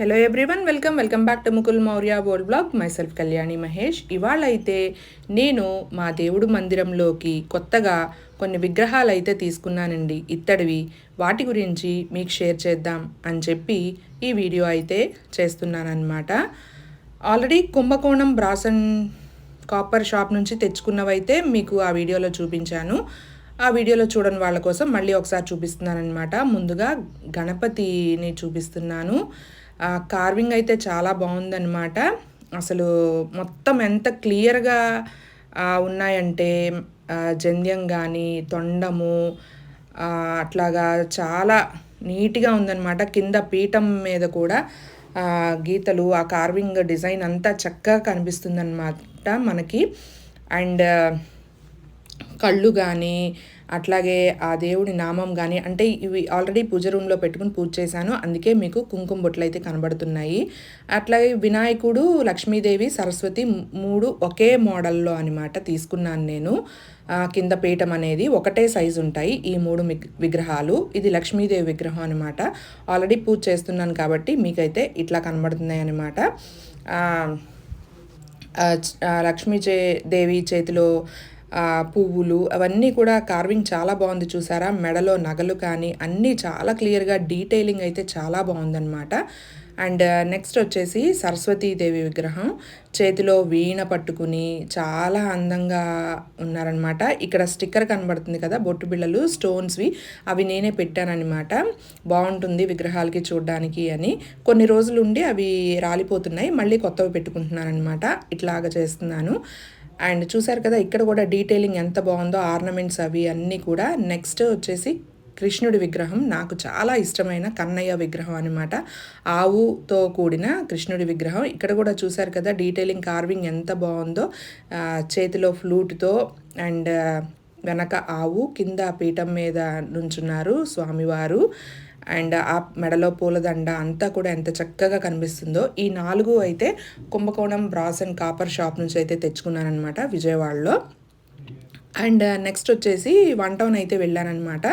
Hello everyone welcome welcome back to Mukul Maurya Bol blog myself Kalyani Mahesh ఇవాళ అయితే నేను మా దేవుడు మందిరంలోకి కొత్తగా కొన్ని విగ్రహాలు అయితే తీసుకున్నానండి. ఇత్తడివి. వాటి గురించి మీకు షేర్ చేద్దాం అని చెప్పి ఈ వీడియో అయితే చేస్తున్నానమాట ఆల్రెడీ కుంభకోణం బ్రాసన్ కాపర్ షాప్ నుంచి తెచ్చుకున్నవైతే మీకు ఆ వీడియోలో చూపించాను. ఆ వీడియోలో చూడని వాళ్ళ కోసం మళ్ళీ ఒకసారి చూపిస్తున్నానమాట ముందుగా గణపతిని చూపిస్తున్నాను. కార్వింగ్ అయితే చాలా బాగుందన్నమాట. అసలు మొత్తం ఎంత క్లియర్గా ఉన్నాయంటే జంధ్యం కానీ తొండము అట్లాగా చాలా నీట్గా ఉందన్నమాట. కింద పీఠం మీద కూడా గీతలు ఆ కార్వింగ్ డిజైన్ అంతా చక్కగా కనిపిస్తుందన్నమాట మనకి. అండ్ కళ్ళు కానీ అట్లాగే ఆ దేవుడి నామం కానీ అంటే ఇవి ఆల్రెడీ పూజ రూమ్లో పెట్టుకుని పూజ చేశాను. అందుకే మీకు కుంకుమ బొట్లు అయితే కనబడుతున్నాయి. అట్లాగే వినాయకుడు లక్ష్మీదేవి సరస్వతి మూడు ఒకే మోడల్లో అనమాట తీసుకున్నాను నేను. కింద పీఠం అనేది ఒకటే సైజు ఉంటాయి ఈ మూడు మిగ్- విగ్రహాలు. ఇది లక్ష్మీదేవి విగ్రహం అనమాట ఆల్రెడీ పూజ చేస్తున్నాను కాబట్టి మీకైతే ఇట్లా కనబడుతున్నాయి అనమాట లక్ష్మీ చే దేవి చేతిలో పువ్వులు అవన్నీ కూడా కార్వింగ్ చాలా బాగుంది చూసారా? మెడలో నగలు కానీ అన్నీ చాలా క్లియర్గా డీటెయిలింగ్ అయితే చాలా బాగుందన్నమాట. అండ్ నెక్స్ట్ uh, వచ్చేసి సరస్వతీదేవి విగ్రహం. చేతిలో వీణ పట్టుకుని చాలా అందంగా ఉన్నారనమాట ఇక్కడ స్టిక్కర్ కనబడుతుంది కదా బొట్టు బిళ్ళలు స్టోన్స్వి అవి నేనే పెట్టానన్నమాట. బాగుంటుంది విగ్రహాలకి చూడడానికి అని. కొన్ని రోజులు ఉండి అవి రాలిపోతున్నాయి మళ్ళీ కొత్తవి పెట్టుకుంటున్నానమాట ఇట్లాగా చేస్తున్నాను. అండ్ చూసారు కదా ఇక్కడ కూడా డీటెయిలింగ్ ఎంత బాగుందో ఆర్నమెంట్స్ అవి అన్నీ కూడా. నెక్స్ట్ వచ్చేసి కృష్ణుడి విగ్రహం. నాకు చాలా ఇష్టమైన కన్నయ్య విగ్రహం అనమాట ఆవుతో కూడిన కృష్ణుడి విగ్రహం. ఇక్కడ కూడా చూసారు కదా డీటెయిలింగ్ కార్వింగ్ ఎంత బాగుందో. చేతిలో ఫ్లూట్తో అండ్ వెనక ఆవు కింద పీఠం మీద నుంచున్నారు స్వామివారు. అండ్ ఆ మెడలో పూలదండ అంతా కూడా ఎంత చక్కగా కనిపిస్తుందో. ఈ నాలుగు అయితే కుంభకోణం బ్రాస్ అండ్ కాపర్ షాప్ నుంచి అయితే తెచ్చుకున్నానమాట విజయవాడలో. అండ్ నెక్స్ట్ వచ్చేసి వన్ టౌన్ అయితే వెళ్ళానమాట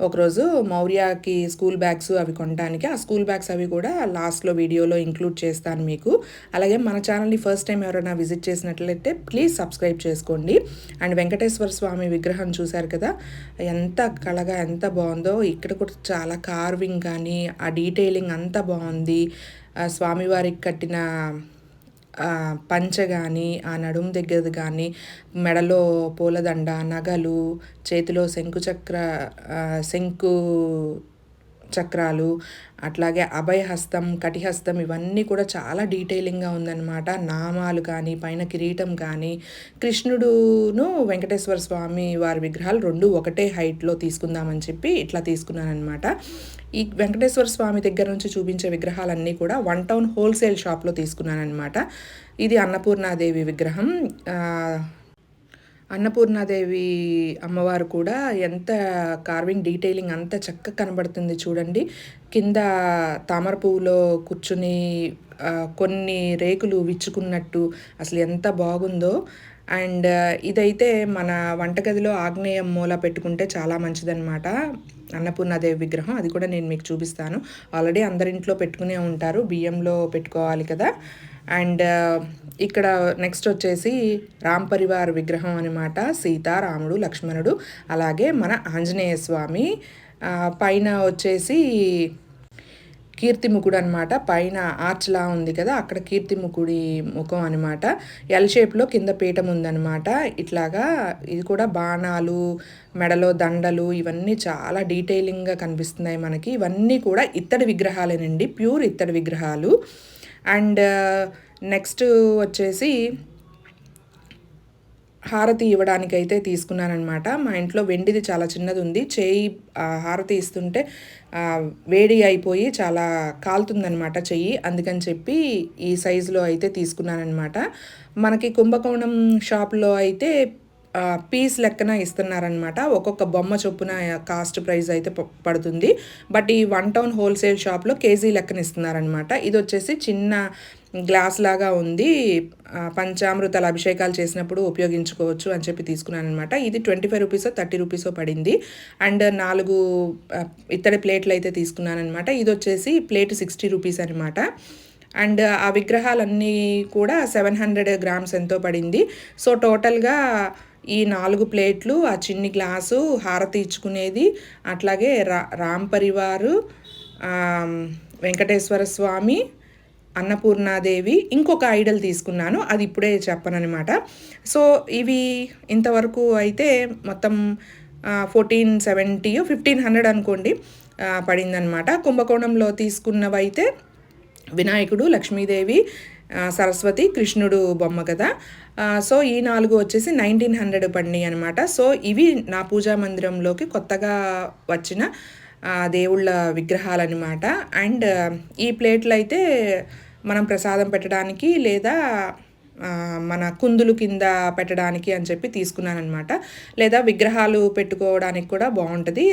ఒకరోజు మౌర్యాకి స్కూల్ బ్యాగ్స్ అవి కొనడానికి ఆ స్కూల్ బ్యాగ్స్ అవి కూడా లాస్ట్లో వీడియోలో ఇంక్లూడ్ చేస్తాను మీకు. అలాగే మన ఛానల్ని ఫస్ట్ టైం ఎవరైనా విజిట్ చేసినట్లయితే ప్లీజ్ సబ్స్క్రైబ్ చేసుకోండి. అండ్ వెంకటేశ్వర స్వామి విగ్రహం చూశారు కదా ఎంత కళగా ఎంత బాగుందో. ఇక్కడ కూడా చాలా కార్వింగ్ కానీ ఆ డీటెయిలింగ్ అంతా బాగుంది. ఆ స్వామివారికి కట్టిన పంచ కానీ ఆ నడుము దగ్గరది కానీ మెడలో పూలదండ నగలు చేతిలో శంకు చక్ర శంకు చక్రాలు అట్లాగే అభయహస్తం కటిహస్తం ఇవన్నీ కూడా చాలా డీటెయిలింగ్గా ఉందన్నమాట. నామాలు కానీ పైన కిరీటం కానీ కృష్ణుడును వెంకటేశ్వర స్వామి వారి విగ్రహాలు రెండు ఒకటే హైట్లో తీసుకుందామని చెప్పి ఇట్లా తీసుకున్నానమాట ఈ వెంకటేశ్వర స్వామి దగ్గర నుంచి చూపించే విగ్రహాలన్నీ కూడా వన్ టౌన్ హోల్సేల్ షాప్లో తీసుకున్నానమాట ఇది అన్నపూర్ణాదేవి విగ్రహం. అన్నపూర్ణాదేవి అమ్మవారు కూడా ఎంత కార్వింగ్ డీటెయిలింగ్ అంత చక్కగా కనబడుతుంది చూడండి. కింద తామర పువ్వులో కూర్చుని కొన్ని రేకులు విచ్చుకున్నట్టు అసలు ఎంత బాగుందో. అండ్ ఇదైతే మన వంటగదిలో ఆగ్నేయం మూల పెట్టుకుంటే చాలా మంచిదన్నమాట. అన్నపూర్ణాదేవి విగ్రహం అది కూడా నేను మీకు చూపిస్తాను. ఆల్రెడీ అందరింట్లో పెట్టుకునే ఉంటారు బియ్యంలో పెట్టుకోవాలి కదా. అండ్ ఇక్కడ నెక్స్ట్ వచ్చేసి రామ్ పరివార్ విగ్రహం అనమాట సీత రాముడు లక్ష్మణుడు అలాగే మన ఆంజనేయ స్వామి. పైన వచ్చేసి కీర్తిముఖుడు అనమాట పైన ఆర్చ్లా ఉంది కదా అక్కడ కీర్తిముఖుడి ముఖం అనమాట ఎల్ షేప్లో కింద పీఠం ఉందన్నమాట. ఇట్లాగా ఇది కూడా బాణాలు మెడలో దండలు ఇవన్నీ చాలా డీటెయిలింగ్గా కనిపిస్తున్నాయి మనకి. ఇవన్నీ కూడా ఇత్తడి విగ్రహాలేనండి ప్యూర్ ఇత్తడి విగ్రహాలు. అండ్ నెక్స్ట్ వచ్చేసి హారతి ఇవ్వడానికి అయితే తీసుకున్నానమాట మా ఇంట్లో వెండిది చాలా చిన్నది ఉంది చేయి హారతి ఇస్తుంటే వేడి అయిపోయి చాలా కాలుతుందనమాట చెయ్యి. అందుకని చెప్పి ఈ సైజులో అయితే తీసుకున్నానమాట మనకి కుంభకోణం షాప్లో అయితే పీస్ లెక్కన ఇస్తున్నారనమాట ఒక్కొక్క బొమ్మ చొప్పున కాస్ట్ ప్రైస్ అయితే ప- పడుతుంది. బట్ ఈ వన్ టౌన్ హోల్సేల్ షాప్లో కేజీ లెక్కన ఇస్తున్నారనమాట ఇది వచ్చేసి చిన్న గ్లాస్ లాగా ఉంది. పంచామృతాలు పంచామృతాల అభిషేకాలు చేసినప్పుడు ఉపయోగించుకోవచ్చు అని చెప్పి తీసుకున్నాను అనమాట ఇది ట్వంటీ ఫైవ్ రూపీసో థర్టీ రూపీసో పడింది. అండ్ నాలుగు ఇత్తడి ప్లేట్లు అయితే తీసుకున్నాను అనమాట ఇది వచ్చేసి ప్లేట్ సిక్స్టీ రూపీస్ అనమాట అండ్ ఆ విగ్రహాలన్నీ కూడా సెవెన్ హండ్రెడ్ గ్రామ్స్ ఎంతో పడింది. సో టోటల్గా ఈ నాలుగు ప్లేట్లు ఆ చిన్ని గ్లాసు హారతి ఇచ్చుకునేది. అట్లాగే రా రామ్ పరివారు వెంకటేశ్వర స్వామి అన్నపూర్ణాదేవి ఇంకొక ఐడల్ తీసుకున్నాను. అది ఇప్పుడే చెప్పనమాట సో ఇవి ఇంతవరకు అయితే మొత్తం ఫోర్టీన్ సెవెంటీ ఫిఫ్టీన్ హండ్రెడ్ అనుకోండి పడిందనమాట కుంభకోణంలో తీసుకున్నవైతే వినాయకుడు లక్ష్మీదేవి సరస్వతి కృష్ణుడు బొమ్మ కదా. సో ఈ నాలుగు వచ్చేసి నైన్టీన్ హండ్రెడ్ పడినాయి అనమాట సో ఇవి నా పూజా మందిరంలోకి కొత్తగా వచ్చిన దేవుళ్ళ దేవుళ్ళ విగ్రహాలన్నమాట. అండ్ ఈ ప్లేట్లు అయితే మనం ప్రసాదం పెట్టడానికి లేదా మన కుందులు కింద పెట్టడానికి అని చెప్పి తీసుకున్నాను అనమాట లేదా విగ్రహాలు పెట్టుకోవడానికి కూడా బాగుంటుంది.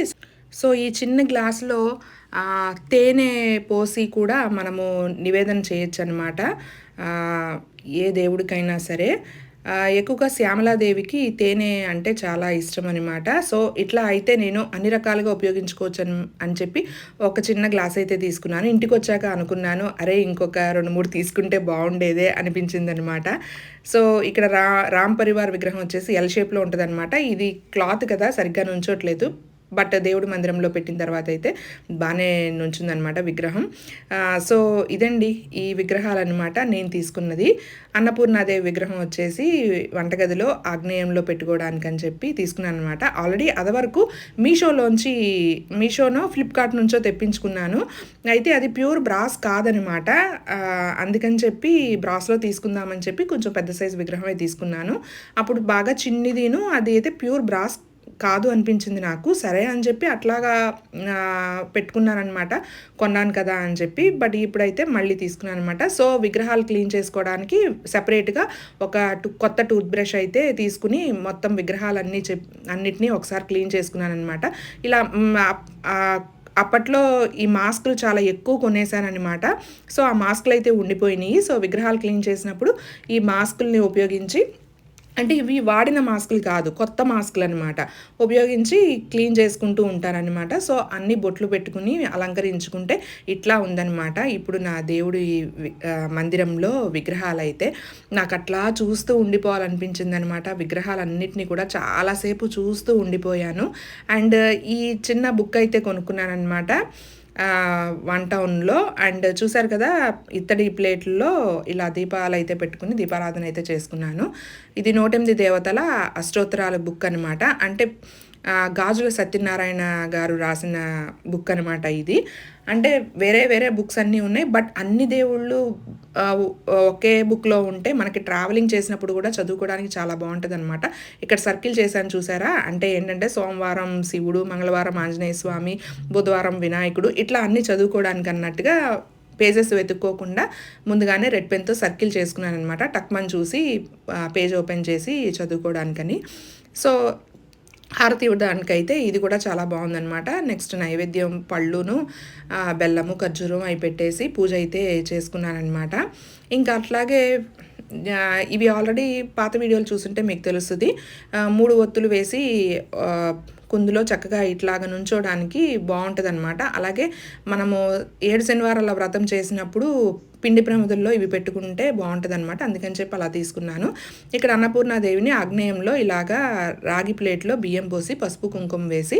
సో ఈ చిన్న గ్లాసులో తేనె పోసి కూడా మనము నివేదన చేయొచ్చు అనమాట ఏ దేవుడికైనా సరే. ఎక్కువగా శ్యామలాదేవికి తేనె అంటే చాలా ఇష్టం అనమాట సో ఇట్లా అయితే నేను అన్ని రకాలుగా ఉపయోగించుకోవచ్చు అని అని చెప్పి ఒక చిన్న గ్లాస్ అయితే తీసుకున్నాను. ఇంటికి వచ్చాక అనుకున్నాను అరే ఇంకొక రెండు మూడు తీసుకుంటే బాగుండేదే అనిపించింది అనమాట సో ఇక్కడ రా రామ్ పరివార్ విగ్రహం వచ్చేసి ఎల్ షేప్లో ఉంటుంది ఇది క్లాత్ కదా సరిగ్గా నుంచోట్లేదు. బట్ దేవుడి మందిరంలో పెట్టిన తర్వాత అయితే బాగానే నుంచిందనమాట విగ్రహం. సో ఇదండి ఈ విగ్రహాలన్నమాట నేను తీసుకున్నది. అన్నపూర్ణాదేవి విగ్రహం వచ్చేసి వంటగదిలో ఆగ్నేయంలో పెట్టుకోవడానికి అని చెప్పి తీసుకున్నాను అనమాట ఆల్రెడీ అదవరకు మీషోలోంచి మీషోనో ఫ్లిప్కార్ట్ నుంచో తెప్పించుకున్నాను. అయితే అది ప్యూర్ బ్రాస్ కాదనమాట అందుకని చెప్పి బ్రాస్లో తీసుకుందామని చెప్పి కొంచెం పెద్ద సైజు విగ్రహమే తీసుకున్నాను. అప్పుడు బాగా చిన్నదిను. అది అయితే ప్యూర్ బ్రాస్ కాదు అనిపించింది నాకు. సరే అని చెప్పి అట్లాగా పెట్టుకున్నానమాట కొన్నాను కదా అని చెప్పి. బట్ ఇప్పుడైతే మళ్ళీ తీసుకున్నాను అనమాట సో విగ్రహాలు క్లీన్ చేసుకోవడానికి సెపరేట్గా ఒక కొత్త టూత్ బ్రష్ అయితే తీసుకుని మొత్తం విగ్రహాలన్నీ చెప్ అన్నిటినీ ఒకసారి క్లీన్ చేసుకున్నాను అనమాట ఇలా అప్పట్లో ఈ మాస్కులు చాలా ఎక్కువ కొనేసానమాట సో ఆ మాస్కులు అయితే ఉండిపోయినాయి. సో విగ్రహాలు క్లీన్ చేసినప్పుడు ఈ మాస్కుల్ని ఉపయోగించి అంటే ఇవి వాడిన మాస్కులు కాదు కొత్త మాస్కులు అనమాట ఉపయోగించి క్లీన్ చేసుకుంటూ ఉంటారనమాట సో అన్ని బొట్లు పెట్టుకుని అలంకరించుకుంటే ఇట్లా ఉందన్నమాట. ఇప్పుడు నా దేవుడి ఈ మందిరంలో విగ్రహాలు అయితే నాకు అట్లా చూస్తూ ఉండిపోవాలనిపించింది అనమాట విగ్రహాలన్నింటినీ కూడా చాలాసేపు చూస్తూ ఉండిపోయాను. అండ్ ఈ చిన్న బుక్ అయితే కొనుక్కున్నాను అనమాట వన్ టౌన్లో అండ్ చూసారు కదా ఇత్తడి ప్లేట్లో ఇలా దీపాలు అయితే పెట్టుకుని దీపారాధన అయితే చేసుకున్నాను. ఇది నూటెనిమిది దేవతల అష్టోత్తరాల బుక్ అనమాట అంటే గాజుల సత్యనారాయణ గారు రాసిన బుక్ అనమాట ఇది. అంటే వేరే వేరే బుక్స్ అన్నీ ఉన్నాయి బట్ అన్ని దేవుళ్ళు ఒకే బుక్లో ఉంటే మనకి ట్రావెలింగ్ చేసినప్పుడు కూడా చదువుకోవడానికి చాలా బాగుంటుంది అనమాట ఇక్కడ సర్కిల్ చేశాను చూసారా? అంటే ఏంటంటే సోమవారం శివుడు మంగళవారం ఆంజనేయ స్వామి బుధవారం వినాయకుడు ఇట్లా అన్ని చదువుకోవడానికి అన్నట్టుగా పేజెస్ వెతుక్కోకుండా ముందుగానే రెడ్ పెన్తో సర్కిల్ చేసుకున్నాను అనమాట టక్మన్ చూసి పేజ్ ఓపెన్ చేసి చదువుకోవడానికని. సో హారతి ఇవ్వడానికైతే ఇది కూడా చాలా బాగుందనమాట నెక్స్ట్ నైవేద్యం పళ్ళును బెల్లము ఖర్జూరం అవి పెట్టేసి పూజ అయితే చేసుకున్నానమాట ఇంకా అట్లాగే ఇవి ఆల్రెడీ పాత వీడియోలు చూస్తుంటే మీకు తెలుస్తుంది. మూడు ఒత్తులు వేసి కుందులో చక్కగా ఇట్లాగా నుంచోడానికి బాగుంటుంది అనమాట అలాగే మనము ఏడు శనివారాల వ్రతం చేసినప్పుడు పిండి ప్రమిదల్లో ఇవి పెట్టుకుంటే బాగుంటుంది అనమాట అందుకని చెప్పి అలా తీసుకున్నాను. ఇక్కడ అన్నపూర్ణాదేవిని ఆగ్నేయంలో ఇలాగా రాగి ప్లేట్లో బియ్యం పోసి పసుపు కుంకుమ వేసి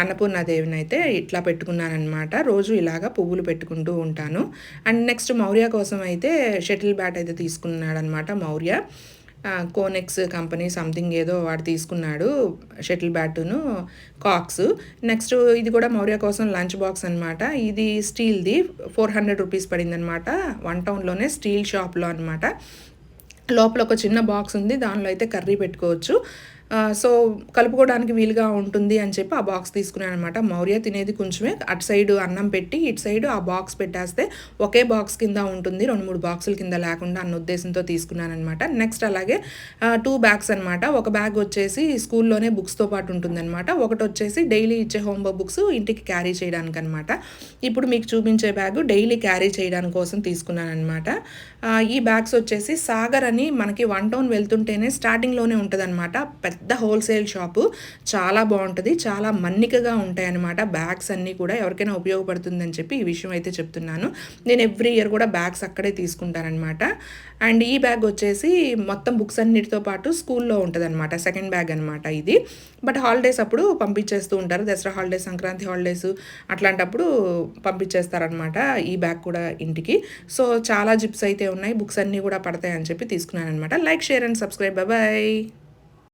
అన్నపూర్ణాదేవిని అయితే ఇట్లా పెట్టుకున్నాను అనమాట రోజు ఇలాగా పువ్వులు పెట్టుకుంటూ ఉంటాను. అండ్ నెక్స్ట్ మౌర్య కోసం అయితే షటిల్ బ్యాట్ అయితే తీసుకున్నాడనమాట మౌర్య. కోనెక్స్ కంపెనీ సంథింగ్ ఏదో వాడు తీసుకున్నాడు షటిల్ బ్యాటును కాక్స్ నెక్స్ట్ ఇది కూడా మౌర్య కోసం లంచ్ బాక్స్ అనమాట ఇది స్టీల్ది ఫోర్ హండ్రెడ్ రూపీస్ పడింది అనమాట వన్ టౌన్లోనే స్టీల్ షాప్లో అనమాట లోపల ఒక చిన్న బాక్స్ ఉంది దానిలో అయితే కర్రీ పెట్టుకోవచ్చు. సో కలుపుకోవడానికి వీలుగా ఉంటుంది అని చెప్పి ఆ బాక్స్ తీసుకున్నాను అనమాట మౌర్య తినేది కొంచెమే. అటు సైడ్ అన్నం పెట్టి ఇటు సైడ్ ఆ బాక్స్ పెట్టేస్తే ఒకే బాక్స్ కింద ఉంటుంది. రెండు మూడు బాక్సుల కింద లేకుండా అన్న ఉద్దేశంతో తీసుకున్నాను అనమాట నెక్స్ట్ అలాగే టూ బ్యాగ్స్ అనమాట ఒక బ్యాగ్ వచ్చేసి స్కూల్లోనే బుక్స్తో పాటు ఉంటుందన్నమాట. ఒకటి వచ్చేసి డైలీ ఇచ్చే హోంవర్క్ బుక్స్ ఇంటికి క్యారీ చేయడానికి అనమాట ఇప్పుడు మీకు చూపించే బ్యాగ్ డైలీ క్యారీ చేయడానికి కోసం తీసుకున్నాను అనమాట ఈ బ్యాగ్స్ వచ్చేసి సాగర్ అని మనకి వన్ టౌన్ వెళ్తుంటేనే స్టార్టింగ్లోనే ఉంటుందన్నమాట. పెద్ద పెద్ద హోల్సేల్ షాపు. చాలా బాగుంటుంది. చాలా మన్నికగా ఉంటాయన్నమాట. బ్యాగ్స్ అన్నీ కూడా ఎవరికైనా ఉపయోగపడుతుందని చెప్పి ఈ విషయం అయితే చెప్తున్నాను. నేను ఎవ్రీ ఇయర్ కూడా బ్యాగ్స్ అక్కడే తీసుకుంటానమాట అండ్ ఈ బ్యాగ్ వచ్చేసి మొత్తం బుక్స్ అన్నిటితో పాటు స్కూల్లో ఉంటుంది అనమాట సెకండ్ బ్యాగ్ అనమాట ఇది. బట్ హాలిడేస్ అప్పుడు పంపించేస్తూ ఉంటారు. దసరా హాలిడేస్ సంక్రాంతి హాలిడేస్ అట్లాంటప్పుడు పంపించేస్తారనమాట ఈ బ్యాగ్ కూడా ఇంటికి. సో చాలా జిప్స్ అయితే ఉన్నాయి. బుక్స్ అన్నీ కూడా పడతాయని చెప్పి తీసుకున్నాను అనమాట like share and subscribe. Bye.